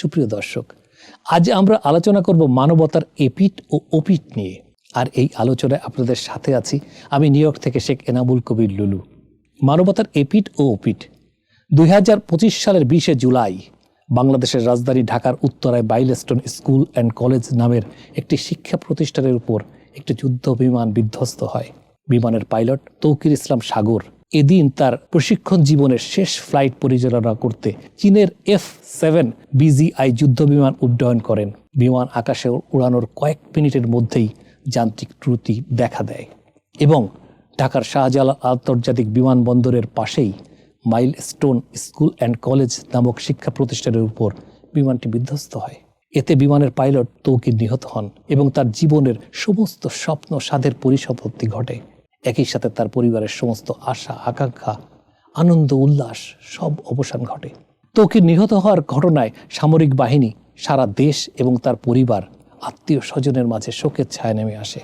সুপ্রিয় দর্শক, আজ আমরা আলোচনা করব মানবতার এপিট ও ওপিট নিয়ে। আর এই আলোচনায় আপনাদের সাথে আছি আমি নিউ ইয়র্ক থেকে শেখ এনামুল কবির লুলু। মানবতার এপিট ও ওপিট দুই হাজার পঁচিশ সালের বিশে জুলাই, বাংলাদেশের রাজধানী ঢাকার উত্তরায় বাইলেস্টন স্কুল অ্যান্ড কলেজ নামের একটি শিক্ষা প্রতিষ্ঠানের উপর একটি যুদ্ধ বিমান বিধ্বস্ত হয়। বিমানের পাইলট তৌকির ইসলাম সাগর এদিন তার প্রশিক্ষণ জীবনের শেষ ফ্লাইট পরিচালনা করতে চীনের এফ সেভেন বিজিআই যুদ্ধ বিমান উড্ডয়ন করেন। বিমান আকাশে উড়ানোর কয়েক মিনিটের মধ্যেই যান্ত্রিক ত্রুটি দেখা দেয় এবং ঢাকার শাহজালাল আন্তর্জাতিক বিমানবন্দরের পাশেই milestone school and college নামক শিক্ষা প্রতিষ্ঠানের উপর বিমানটি বিধ্বস্ত হয়। এতে বিমানের পাইলট তৌকির নিহত হন এবং তার জীবনের সমস্ত স্বপ্ন সাধের পরিসমাপ্তি ঘটে। একই সাথে তার পরিবারের সমস্ত আশা, আকাঙ্ক্ষা, আনন্দ, উল্লাস সব অবসান ঘটে। তোকে নিহত হওয়ার ঘটনায় সামরিক বাহিনী, সারা দেশ এবং তার পরিবার আত্মীয় স্বজনের মাঝে শোকের ছায়া নেমে আসে।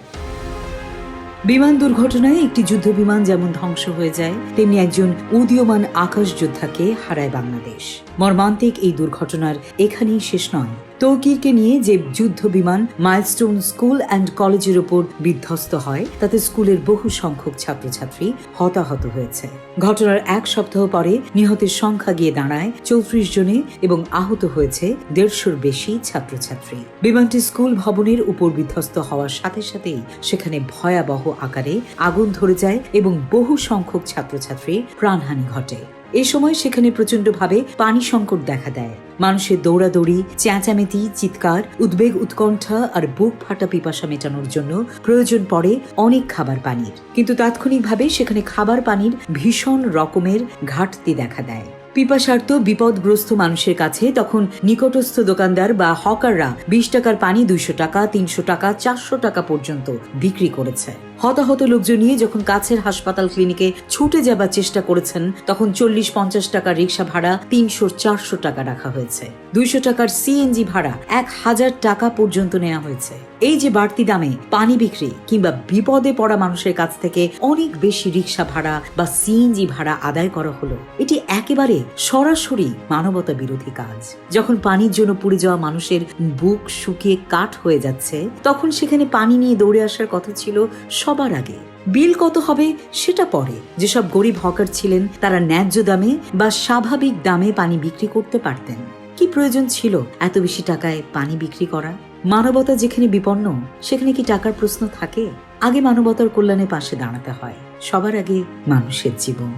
বিমান দুর্ঘটনায় একটি যুদ্ধ বিমান যেমন ধ্বংস হয়ে যায়, তেমনি একজন উদীয়মান আকাশ যোদ্ধাকে হারায় বাংলাদেশ। মর্মান্তিক এই দুর্ঘটনার এখানেই শেষ নয়। তৌকিরকে নিয়ে যে যুদ্ধ বিমান মাইলস্টোন স্কুল অ্যান্ড কলেজের উপর বিধ্বস্ত হয়, তাতে স্কুলের বহু সংখ্যক ছাত্রছাত্রী হতাহত হয়েছে। ঘটনার এক সপ্তাহ পরে নিহতের সংখ্যা গিয়ে দাঁড়ায় চৌত্রিশ জনে এবং আহত হয়েছে দেড়শোর বেশি ছাত্রছাত্রী। বিমানটি স্কুল ভবনের উপর বিধ্বস্ত হওয়ার সাথে সাথেই সেখানে ভয়াবহ আকারে আগুন ধরে যায় এবং বহু সংখ্যক ছাত্রছাত্রীর প্রাণহানি ঘটে। এ সময় সেখানে প্রচণ্ডভাবে পানি সংকট দেখা দেয়। মানুষের দৌড়াদৌড়ি চেঁচামেতি চিৎকার, উদ্বেগ, উৎকণ্ঠা আর বুক ফাটা পিপাসা মেটানোর জন্য প্রয়োজন পড়ে অনেক খাবার পানির। কিন্তু তাৎক্ষণিকভাবে সেখানে খাবার পানির ভীষণ রকমের ঘাটতি দেখা দেয়। পিপাসার্ত, বিপদগ্রস্ত মানুষের কাছে তখন নিকটস্থ দোকানদার বা হকাররা বিশ টাকার পানি দুইশো টাকা, তিনশো টাকা, চারশো টাকা পর্যন্ত বিক্রি করেছে। হতাহত লোকজন নিয়ে যখন কাছের হাসপাতাল ক্লিনিকে ছুটে যাবার চেষ্টা করেছেন, তখন চল্লিশ পঞ্চাশ টাকার রিক্সা ভাড়া তিনশো চারশো টাকা রাখা হয়েছে। দুইশো টাকার সিএনজি ভাড়া এক হাজার টাকা পর্যন্ত নেওয়া হয়েছে। এই যে বাড়তি দামে পানি বিক্রি কিংবা বিপদে পড়া মানুষের কাছ থেকে অনেক বেশি রিক্সা ভাড়া বা সিএনজি ভাড়া আদায় করা হলো, এটি একেবারে সরাসরি মানবতা বিরোধী কাজ। যখন পানির জন্য পুড়ে যাওয়া মানুষের বুক শুকিয়ে কাঠ হয়ে যাচ্ছে, তখন সেখানে পানি নিয়ে দৌড়ে আসার কথা ছিল সবার আগে। বিল কত হবে সেটা পরে। যেসব গরিব হকার ছিলেন, তারা ন্যায্য দামে বা স্বাভাবিক দামে পানি বিক্রি করতে পারতেন। কি প্রয়োজন ছিল এত বেশি টাকায় পানি বিক্রি করা? মানবতা যেখানে বিপন্ন, সেখানে কি টাকার প্রশ্ন থাকে? আগে মানবতার কল্যাণে পাশে দাঁড়াতে হয়। সবার আগে মানুষের জীবন।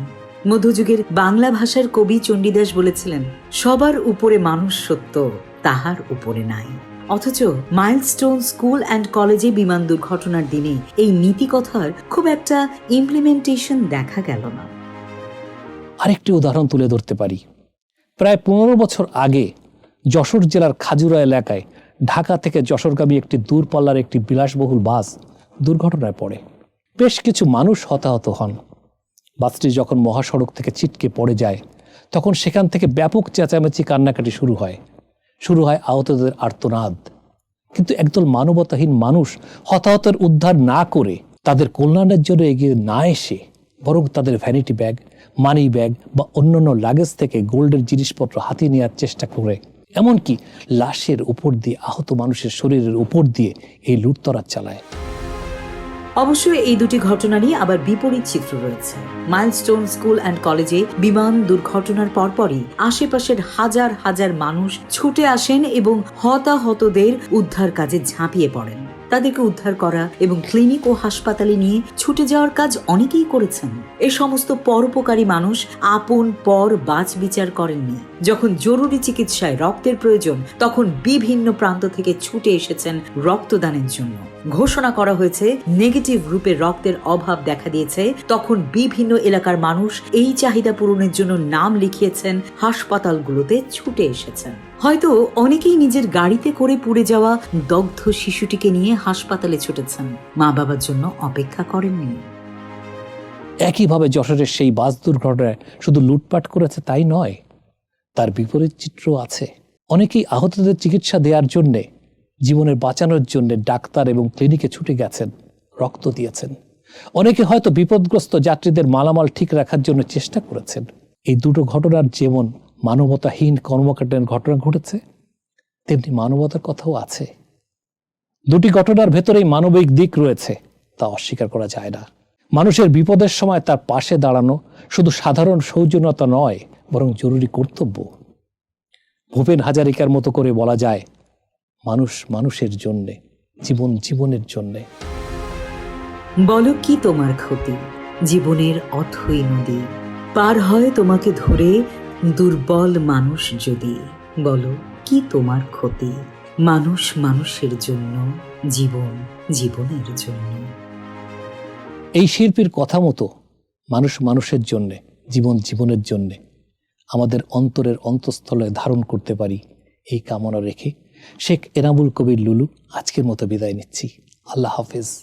মধ্যযুগের বাংলা ভাষার কবি চণ্ডীদাস বলেছিলেন, সবার উপরে মানুষ সত্য, তাহার উপরে নাই। অথচ মাইলস্টোন স্কুল অ্যান্ড কলেজে বিমান দুর্ঘটনার দিনে এই নীতি কথার খুব একটা ইমপ্লিমেন্টেশন দেখা গেল না। আরেকটি উদাহরণ তুলে ধরতে পারি। প্রায় পনেরো বছর আগে যশোর জেলার খাজুরা এলাকায় ঢাকা থেকে যশোরগামী একটি দূরপাল্লার একটি বিলাসবহুল বাস দুর্ঘটনায় পড়ে। বেশ কিছু মানুষ হতাহত হন। বাসটি যখন মহাসড়ক থেকে ছিটকে পড়ে যায়, তখন সেখান থেকে ব্যাপক চেঁচামেচি কান্নাকাটি শুরু হয়। শুরু হয় আহতদের আর্তনাদ। কিন্তু একদল মানবতাহীন মানুষ হতাহতের উদ্ধার না করে তাদের কল্যাণের জন্য এগিয়ে না এসে বরং তাদের ভ্যানিটি ব্যাগ মানি ব্যাগ বা অন্যান্য লাগেজ থেকে গোল্ডের জিনিসপত্র হাতিয়ে নেওয়ার চেষ্টা করে। এমনকি লাশের উপর দিয়ে আহত মানুষের শরীরের উপর দিয়ে এই লুটতরা চালায়। অবশ্যই এই দুটি ঘটনা নিয়ে আবার বিপরীত চিত্র রয়েছে। মাইলস্টোন স্কুল অ্যান্ড কলেজে বিমান দুর্ঘটনার পরপরই আশেপাশের হাজার হাজার মানুষ ছুটে আসেন এবং হতাহতদের উদ্ধার কাজে ঝাঁপিয়ে পড়েন। তাদেরকে উদ্ধার করা এবং ক্লিনিক ও হাসপাতালে নিয়ে ছুটে যাওয়ার কাজ অনেকেই করেছেন। এই সমস্ত পরোপকারী মানুষ আপন, পর, বাজ বিচার করেননি। যখন জরুরি চিকিৎসায় রক্তের প্রয়োজন, তখন বিভিন্ন প্রান্ত থেকে ছুটে এসেছেন রক্তদানের জন্য। ঘোষণা করা হয়েছে, নেগেটিভ গ্রুপে রক্তের অভাব দেখা দিয়েছে। তখন বিভিন্ন এলাকার মানুষ এই চাহিদা পূরণের জন্য নাম লিখিয়েছেন, হাসপাতালগুলোতে ছুটে এসেছেন। হয়তো অনেকেই নিজের গাড়িতে করে পুড়ে যাওয়া দগ্ধ শিশুটিকে নিয়ে হাসপাতালে ছুটেছেন। মা বাবার জন্য অপেক্ষা করেননি। একইভাবে যশোরের সেই বাস দুর্ঘটনায় শুধু লুটপাট করেছে তাই নয়, তার বিপরীত চিত্র আছে। অনেকেই আহতদের চিকিৎসা দেওয়ার জন্যে, জীবনের বাঁচানোর জন্য ডাক্তার এবং ক্লিনিকে ছুটে গেছেন, রক্ত দিয়েছেন। অনেকে হয়তো বিপদগ্রস্ত যাত্রীদের মালামাল ঠিক রাখার জন্য চেষ্টা করেছেন। এই দুটো ঘটনার যেমন মানবতাহীন কর্মকাণ্ডের ঘটনা ঘটেছে। তেমনি মানবতার কথাও আছে। দুটি ঘটনার ভেতরেই মানবিক দিক রয়েছে, তা অস্বীকার করা যায় না। মানুষের বিপদের সময় তার পাশে দাঁড়ানো শুধু সাধারণ সৌজন্যতা নয়, বরং জরুরি কর্তব্য। ভূপেন হাজারিকার মতো করে বলা যায়, মানুষ মানুষের জন্যে, জীবন জীবনের জন্যে। বলো কি তোমার ক্ষতি? জীবনের অথই নদী, পার হয় তোমাকে ধরে দুর্বল মানুষ যদি, বলো, কি তোমার ক্ষতি? মানুষ মানুষের জন্য, জীবন জীবনের জন্য। এই শিল্পীর কথা মতো মানুষ মানুষের জন্যে, জীবন জীবনের জন্যে আমাদের অন্তরের অন্তঃস্থলে ধারণ করতে পারি এই কামনা রেখে শেখ এনামুল কবির লুলু আজকের মতো বিদায় নিচ্ছি। আল্লাহ হাফেজ।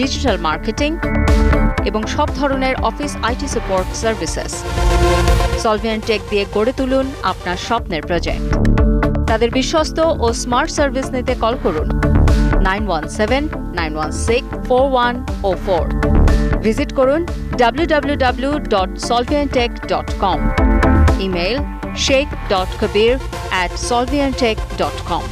digital marketing এবং সব ধরনের office IT support services solvian tech দিয়ে গড়ে তুলুন আপনার স্বপ্নের প্রজেক্ট তাদের বিশ্বস্ত ও স্মার্ট সার্ভিস নিতে কল করুন nine one seven, nine one six, four one o four. Visit করুন W dot solviantech dot com email Sheikh dot Kabir at solviantech dot com